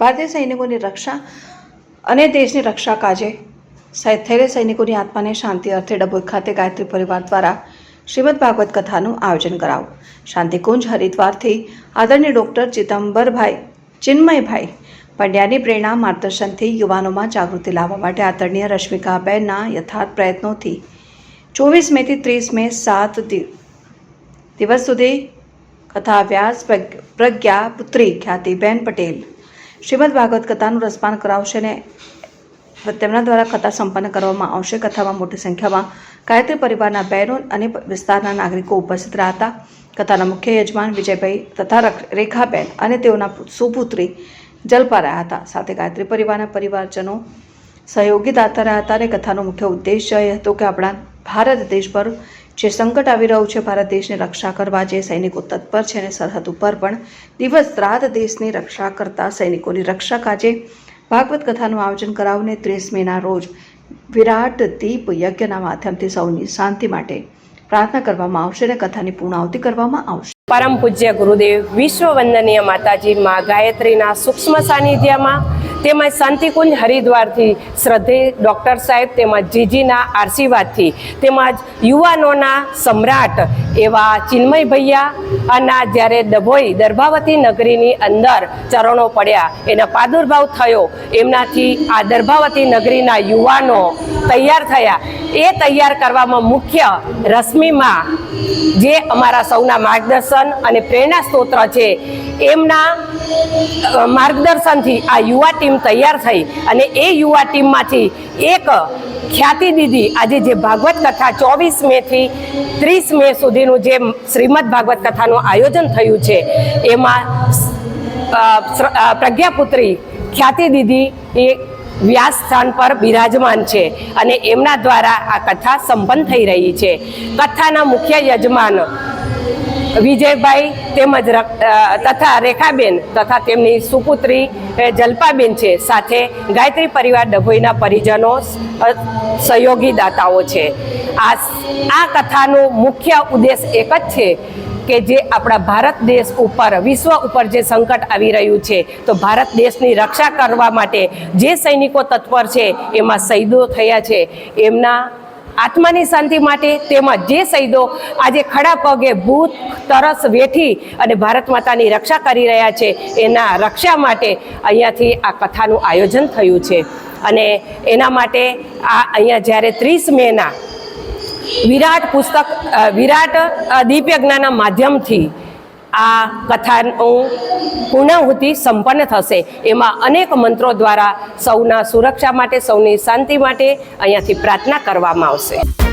ભારતીય સૈનિકોની રક્ષા અને દેશની રક્ષા કાજે થયેલા સૈનિકોની આત્માને શાંતિ અર્થે ડભોઈ ખાતે ગાયત્રી પરિવાર દ્વારા શ્રીમદ ભાગવત કથાનું આયોજન કરાવું. શાંતિકુંજ હરિદ્વારથી આદરણીય ડૉક્ટર ચિદમ્બરભાઈ ચિન્મયભાઈ પંડ્યાની પ્રેરણા માર્ગદર્શનથી યુવાનોમાં જાગૃતિ લાવવા માટે આદરણીય રશ્મિકાબેનના યથાર્થ પ્રયત્નોથી ચોવીસ મેથી ત્રીસ મે સાત દિવસ સુધી કથા વ્યાસ પ્રજ્ઞા પુત્રી ખ્યાતિબેન પટેલ શ્રીમદ ભાગવત કથાનું રસપાન કરાવશે ને તેમના દ્વારા કથા સંપન્ન કરવામાં આવશે. કથામાં મોટી સંખ્યામાં ગાયત્રી પરિવારના બહેનો અને વિસ્તારના નાગરિકો ઉપસ્થિત રહ્યા હતા કથાના મુખ્ય યજમાન વિજયભાઈ તથા રેખાબેન અને તેઓના સુપુત્રી જલપા રહ્યા હતા. સાથે ગાયત્રી પરિવારના પરિવારજનો સહયોગી દાતા રહ્યા હતા અને કથાનો મુખ્ય ઉદ્દેશ્ય એ હતો કે આપણા ભારત દેશ પર જે સંકટ આવી રહ્યું છે, ભારત દેશની રક્ષા કરવા જે સૈનિકો તત્પર છે અને સરહદ ઉપર પણ દિવસ રાત દેશની રક્ષા કરતા સૈનિકોની રક્ષા કાજે ભાગવત કથાનું આયોજન કરાવીને ત્રીસ મેના રોજ વિરાટ દીપ યજ્ઞના માધ્યમથી સૌની શાંતિ માટે પ્રાર્થના કરવામાં આવશે અને કથાની પૂર્ણાહુતિ કરવામાં આવશે. પરમ પૂજ્ય ગુરુદેવ વિશ્વ વંદનીય માતાજી મા ગાયત્રીના સૂક્ષ્મ સાનિધ્યમાં તેમજ શાંતિકુંજ હરિદ્વારથી શ્રદ્ધે ડૉક્ટર સાહેબ તેમજ જીજીના આશીર્વાદથી તેમજ યુવાનોના સમ્રાટ એવા ચિન્મય ભૈયા અને જ્યારે ડભોઈ દર્ભાવતી નગરીની અંદર ચરણો પડ્યા, એનો પ્રાદુર્ભાવ થયો. એમનાથી આ દર્ભાવતી નગરીના યુવાનો તૈયાર થયા. એ તૈયાર કરવામાં મુખ્ય રશ્મિમાં જે અમારા સૌના માર્ગદર્શન અને પ્રેરણા સ્ત્રોત્ર છે, એમના માર્ગદર્શનથી આ યુવા ટીમ તૈયાર થઈ અને એ યુવા ટીમમાંથી એક ખ્યાતિ દીદી આજે જે ભાગવત કથા ચોવીસ મેથી ત્રીસ મે સુધીનું જે શ્રીમદ ભાગવત કથાનું આયોજન થયું છે, એમાં પ્રજ્ઞાપુત્રી ખ્યાતિ દીદી એ વ્યાસ સ્થાન પર બિરાજમાન છે અને એમના દ્વારા આ કથા સંપન્ન થઈ રહી છે. કથાના મુખ્ય યજમાન વિજયભાઈ તેમજ તથા રેખાબેન તથા તેમની સુપુત્રી જલ્પાબેન છે. સાથે ગાયત્રી પરિવાર ડભોઈના પરિજનો સહયોગી દાતાઓ છે. આ આ કથાનો મુખ્ય ઉદ્દેશ એક જ છે કે જે આપણા ભારત દેશ ઉપર, વિશ્વ ઉપર જે સંકટ આવી રહ્યું છે, તો ભારત દેશની રક્ષા કરવા માટે જે સૈનિકો તત્પર છે, એમાં શહીદો થયા છે. એમના આત્માની શાંતિ માટે તેમજ જે શહીદો આજે ખડા પગે ભૂત તરસ વેઠી અને ભારત માતાની રક્ષા કરી રહ્યા છે એના રક્ષા માટે અહીંયાથી આ કથાનું આયોજન થયું છે. અને એના માટે આ અહીંયા જ્યારે ત્રીસ મેના વિરાટ પુસ્તક વિરાટ અ, દીપયજ્ઞાના માધ્યમથી આ કથાનું પૂર્ણાહુતિ સંપન્ન થશે. એમાં અનેક મંત્રો દ્વારા સૌના સુરક્ષા માટે, સૌની શાંતિ માટે અહીંયાથી પ્રાર્થના કરવામાં આવશે.